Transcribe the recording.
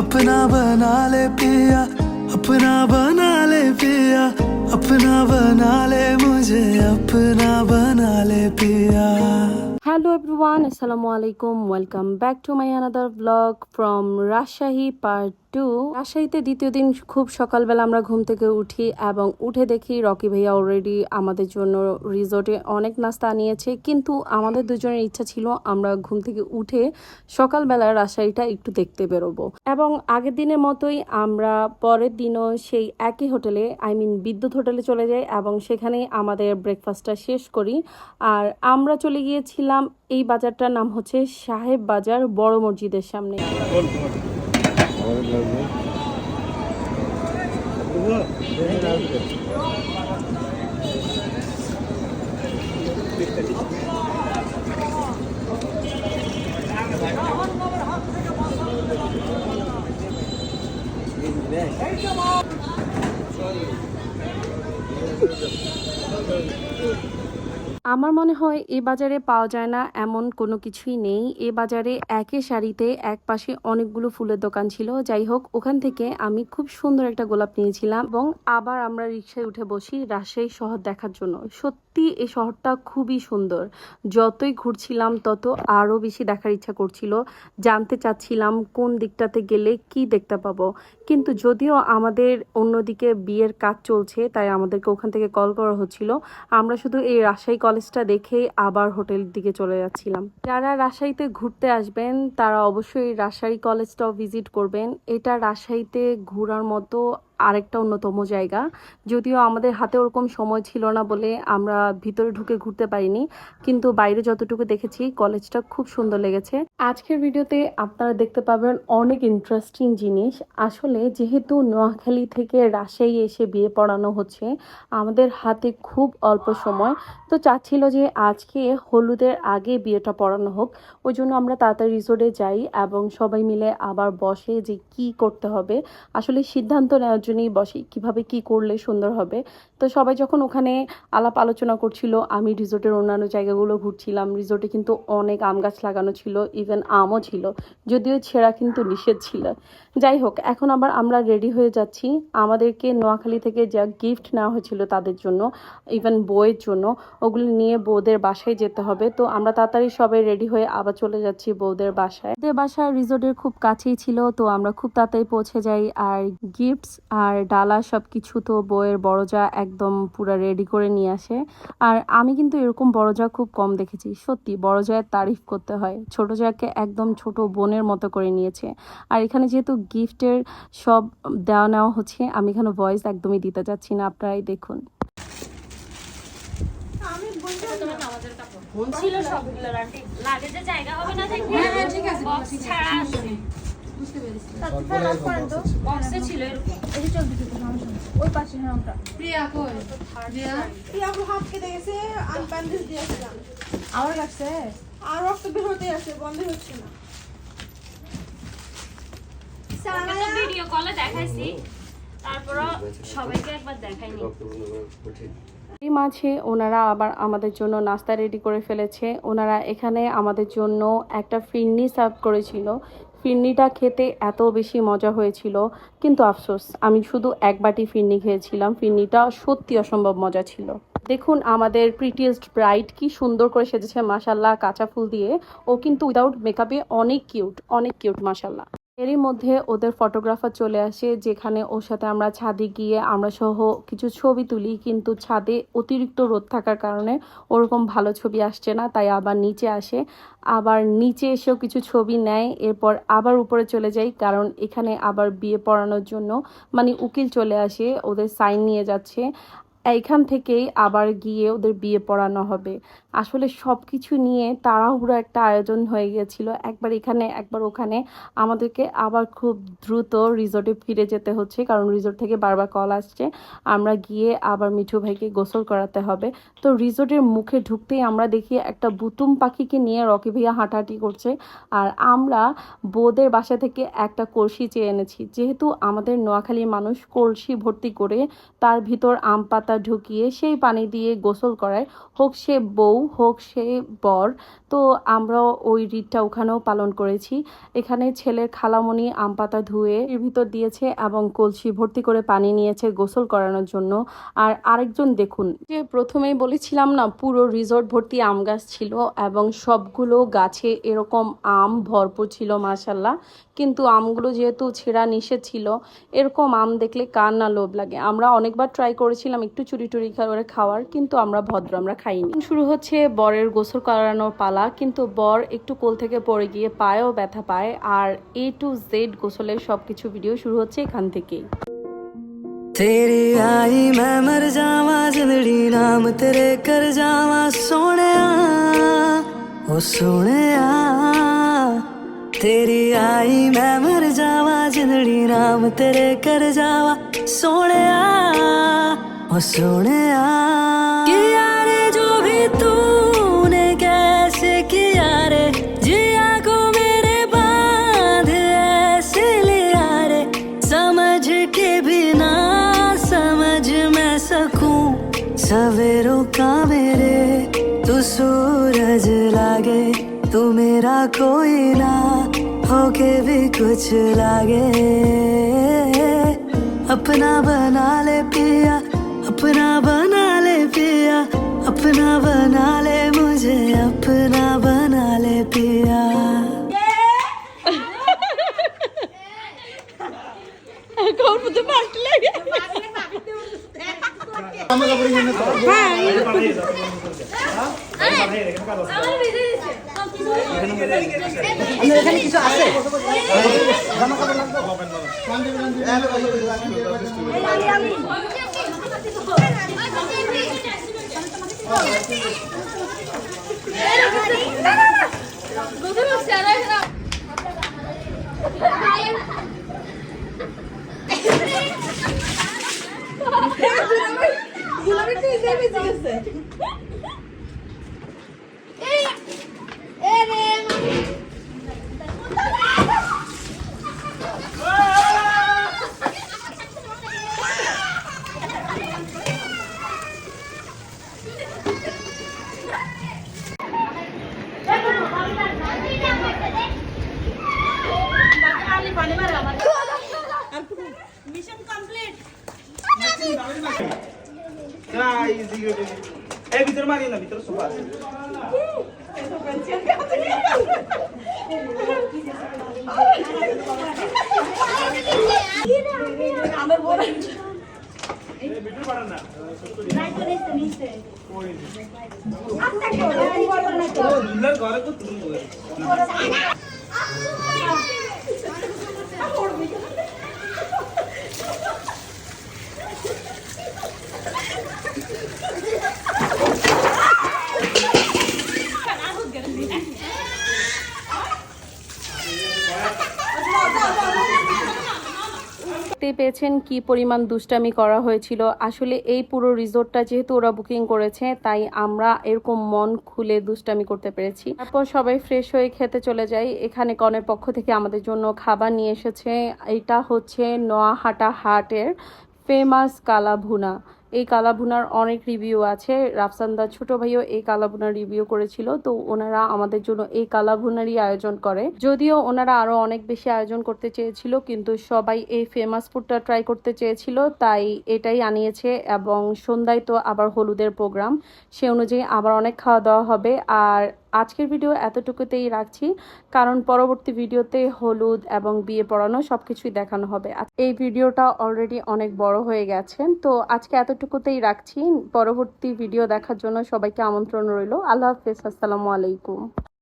अपना बना ले पिया अपना बना ले पिया अपना बना ले मुझे अपना बना ले पिया হ্যালো এভরিওয়ান আসসালামু আলাইকুম welcome back to my another blog from Rajshahi part two রাজশাহীতে দ্বিতীয় দিন খুব সকালবেলা আমরা ঘুম থেকে উঠি এবং উঠে দেখি রকি ভাইয়া অলরেডি আমাদের জন্য রিসোর্টে অনেক নাস্তা নিয়েছে। কিন্তু আমাদের দুজনের ইচ্ছা ছিল আমরা ঘুম থেকে উঠে সকালবেলা রাজশাহীটা একটু দেখতে বেরোবো। এবং আগের দিনের মতোই আমরা পরের দিনও সেই একই হোটেলে আই মিন বিদ্যুৎ হোটেলে চলে যাই এবং সেখানেই আমাদের ব্রেকফাস্টটা শেষ করি। আর আমরা চলে গিয়েছিলাম, এই বাজারটার নাম হচ্ছে সাহেব বাজার বড় মসজিদের সামনে। Onları gördüm. Bu benim abi. Dikkat edin. আমার মনে হয় এ বাজারে পাওয়া যায় না, এমন কোনো কিছুই নেই। এ বাজারে একই শাড়িতে এক পাশে অনেকগুলো ফুলের দোকান ছিল। যাই হোক, ওখান থেকে আমি খুব সুন্দর একটা গোলাপ নিয়েছিলাম এবং আবার আমরা রিক্সায় উঠে বসি রাজশাহী শহর দেখার জন্য। সত্যি, এই শহরটা খুবই সুন্দর। যতই ঘুরছিলাম, তত আরও বেশি দেখার ইচ্ছা করছিল। জানতে চাচ্ছিলাম কোন দিকটাতে গেলে কি দেখতে পাবো। কিন্তু যদিও আমাদের অন্যদিকে বিয়ের কাজ চলছে, তাই আমাদেরকে ওখান থেকে কল করা হচ্ছিল। আমরা শুধু এই রাজশাহী কলেজটা দেখেই আবার হোটেলের দিকে চলে যাচ্ছিলাম। যারা রাজশাহীতে ঘুরতে আসবেন, তারা অবশ্যই রাজশাহী কলেজটাও ভিজিট করবেন। এটা রাজশাহীতে ঘোরার মতো আরেকটা অন্যতম জায়গা। যদিও আমাদের হাতে ওরকম সময় ছিল না বলে আমরা ভিতরে ঢুকে ঘুরতে পারিনি, কিন্তু বাইরে যতটুকু দেখেছি কলেজটা খুব সুন্দর লেগেছে। আজকের ভিডিওতে আপনারা দেখতে পাবেন অনেক ইন্টারেস্টিং জিনিস। আসলে যেহেতু নোয়াখালী থেকে রাজশাহী এসে বিয়ে পড়ানো হচ্ছে, আমাদের হাতে খুব অল্প সময়। তো চাচ্ছিল যে আজকে হলুদের আগে বিয়েটা পড়ানো হোক, ওই জন্য আমরা তাড়াতাড়ি রিসোর্টে যাই এবং সবাই মিলে আবার বসে যে কি করতে হবে। আসলে সিদ্ধান্ত নেওয়ার জন্যই বসি কীভাবে কি করলে সুন্দর হবে। তো সবাই যখন ওখানে আলাপ আলোচনা করছিল, আমি রিসোর্টের অন্যান্য জায়গাগুলো ঘুরছিলাম। রিসোর্টে কিন্তু অনেক আম গাছ লাগানো ছিল ইভেন আমও ছিল, যদিও ছেঁড়া কিন্তু নিষেধ ছিল। যাই হোক, এখন আবার আমরা রেডি হয়ে যাচ্ছি। আমাদেরকে নোয়াখালী থেকে যা গিফট নেওয়া হয়েছিল তাদের জন্য ইভেন বইয়ের জন্য, ওগুলো নিয়ে বউদের বাসায় যেতে হবে। তো আমরা তাড়াতাড়ি সবাই রেডি হয়ে আবার চলে যাচ্ছি বউদের বাসায়। বউদের বাসা রিসোর্টের খুব কাছেই ছিল, তো আমরা খুব তাড়াতাড়ি পৌঁছে যাই। আর গিফটস আর ডালা সব কিছু তো বইয়ের বড় যা একদম পুরো রেডি করে নিয়ে আসে। আর আমি কিন্তু এরকম বড় যা খুব কম দেখেছি। সত্যি বড় জায়ের তারিফ করতে হয়। ছোট জাকে একদম ছোট বোনের মতো করে নিয়েছে। আর এখানে যেহেতু গিফটের সব দেওয়া নেওয়া হচ্ছে আমি এখানে ভয়েস একদমই দিতে চাচ্ছি না। আপনারাই দেখুন। ছিল সবগুলো আন্টি। লাগেজে জায়গা হবে না ছাড়া আসছে বক্সে ছিল এরকম। প্রিয়া কই? প্রিয়া? প্রিয়া আপু হাত কেটে গেছে আমি ব্যান্ডেজ দিয়েছিলাম আমার কাছে আর রক্ত বের হতে আছে বন্ধ হচ্ছে না। ওকে ভিডিও কলে দেখাইছি। তারপরও সবাইকে একবার দেখাইনি। এই মাঝে ওনারা আবার আমাদের জন্য নাস্তা রেডি করে ফেলেছে। ওনারা এখানে আমাদের জন্য একটা ফিরনি সার্ভ করেছিল। ফিরনিটা খেতে এত বেশি মজা হয়েছিল, কিন্তু আফসোস, আমি শুধু এক বাটি ফিরনি খেয়েছিলাম, ফিরনিটা সত্যি অসম্ভব মজা ছিল। দেখুন আমাদের প্রিটিয়েস্ট ব্রাইট কি সুন্দর করে সেজেছে মাসাল্লাহ কাঁচা ফুল দিয়ে। ও কিন্তু উইদাউট মেকআপে অনেক কিউট অনেক কিউট মাসাল্লাহ এরই মধ্যে ওদের ফটোগ্রাফার চলে আসে, যেখানে ওর সাথে আমরা ছাদে গিয়ে আমরা সহ কিছু ছবি তুলি, কিন্তু ছাদে অতিরিক্ত রোদ থাকার কারণে ওরকম ভালো ছবি আসছে না, তাই আবার নিচে আসে। আবার নিচে এসেও কিছু ছবি নেয়, এরপর আবার উপরে চলে যাই, কারণ এখানে আবার বিয়ে পড়ানোর জন্য মানে উকিল চলে আসে, ওদের সাইন নিয়ে যাচ্ছে। এইখান থেকেই আবার গিয়ে ওদের বিয়ে পড়ানো হবে। আসলে সব কিছু নিয়ে তাড়াহুড়ো একটা আয়োজন হয়ে গিয়েছিল একবার এখানে, একবার ওখানে। আমাদেরকে আবার খুব দ্রুত রিসোর্টে ফিরে যেতে হচ্ছে, কারণ রিসোর্ট থেকে বারবার কল আসছে। আমরা গিয়ে আবার মিঠু ভাইকে গোসল করাতে হবে। তো রিসোর্টের মুখে ঢুকতেই আমরা দেখি একটা বুতুম পাখিকে নিয়ে রকি ভাইয়া হাঁটাহাঁটি করছে। আর আমরা বোদের বাসা থেকে একটা কলসি চেয়ে এনেছি। যেহেতু আমাদের নোয়াখালীর মানুষ কলসি ভর্তি করে তার ভিতর আম পাতা পাতা ঢুকিয়ে সেই পানি দিয়ে গোসল করায়। হোক সে বউ, হোক সে বর, তো আমরাও ওই রীতটা ওখানেও পালন করেছি। এখানে ছেলের খালামণি আম পাতা ধুয়ে এর ভিতর দিয়েছে এবং কলসি ভর্তি করে পানি নিয়েছে গোসল করানোর জন্য। আর আরেকজন দেখুন, যে প্রথমেই বলেছিলাম না, পুরো রিসোর্ট ভর্তি আম গাছ ছিল এবং সবগুলো গাছে এরকম আম ভরপুর ছিল মাশাল্লাহ কিন্তু আমগুলো যেহেতু ছেঁড়া নিষেধ ছিল, এরকম আম দেখলে কার না লোভ লাগে? আমরা অনেকবার ট্রাই করেছিলাম একটু চুরি টুরি করে খাওয়ার কিন্তু আমরা ভদ্র আমরা খাইনি শুরু হচ্ছে বরের গোসল করানোর পালা কিন্তু বর একটু কোল থেকে পড়ে গিয়ে পায়েও ব্যথা পায় আর এ টু জেড গোসলের সবকিছু ভিডিও শুরু হচ্ছে এখান থেকেই तेरी आई मैं मर जावा जिंदड़ी नाम तेरे कर जावा सोने ओ सोने तेरी आई मैं मर जावा जिंदड़ी नाम तेरे कर जावा सोने जो भी तूने कैसे जिया को मेरे समझ के समझ मेरे, तू सूरज लागे, तू मेरा कोई ना होके भी कुछ लागे। अपना बना ले पिया अपना बना ले पिया अपना बना ले मुझे अपना बना ले पिया। कौन मुझे কিছু আছে আমার ভিজে দিচ্ছে এই ভিতরে মারি না ভিতরে সোফা আছে দুলার ঘরে তো তুমি পেয়েছেন কি পরিমাণ দুষ্টামি করা হয়েছিল। আসলে এই পুরো রিসোর্টটা যেহেতু ওরা বুকিং করেছে, তাই আমরা এরকম মন খুলে দুষ্টামি করতে পেরেছি। তারপর সবাই ফ্রেশ হয়ে খেতে চলে যাই এখানে কনের পক্ষ থেকে আমাদের জন্য খাবার নিয়ে এসেছে। এটা হচ্ছে নোয়াহাটা হাটের ফেমাস কালা ভুনা এই কালাভুনার অনেক রিভিউ আছে। রাফসানদার ছোট ভাইও এই কালাভুনার রিভিউ করেছিল। তো ওনারা আমাদের জন্য এই কালাভুনারই আয়োজন করে। যদিও ওনারা আরও অনেক বেশি আয়োজন করতে চেয়েছিল, কিন্তু সবাই এই ফেমাস ফুডটা ট্রাই করতে চেয়েছিল, তাই এটাই আনিয়েছে এবং সন্ধ্যায় তো আবার হলুদের প্রোগ্রাম সে অনুযায়ী আবার অনেক খাওয়া দাওয়া হবে। আর আজকের ভিডিও এতটুকুতেই রাখছি, কারণ পরবর্তী ভিডিওতে হলুদ এবং বিয়ে পড়ানো সব কিছুই দেখানো হবে। এই ভিডিওটা অলরেডি অনেক বড় হয়ে গেছে, তো আজকে এতটুকুতেই রাখছি। পরবর্তী ভিডিও দেখার জন্য সবাইকে আমন্ত্রণ রইল। আল্লাহ হাফেজ, আসসালামু আলাইকুম।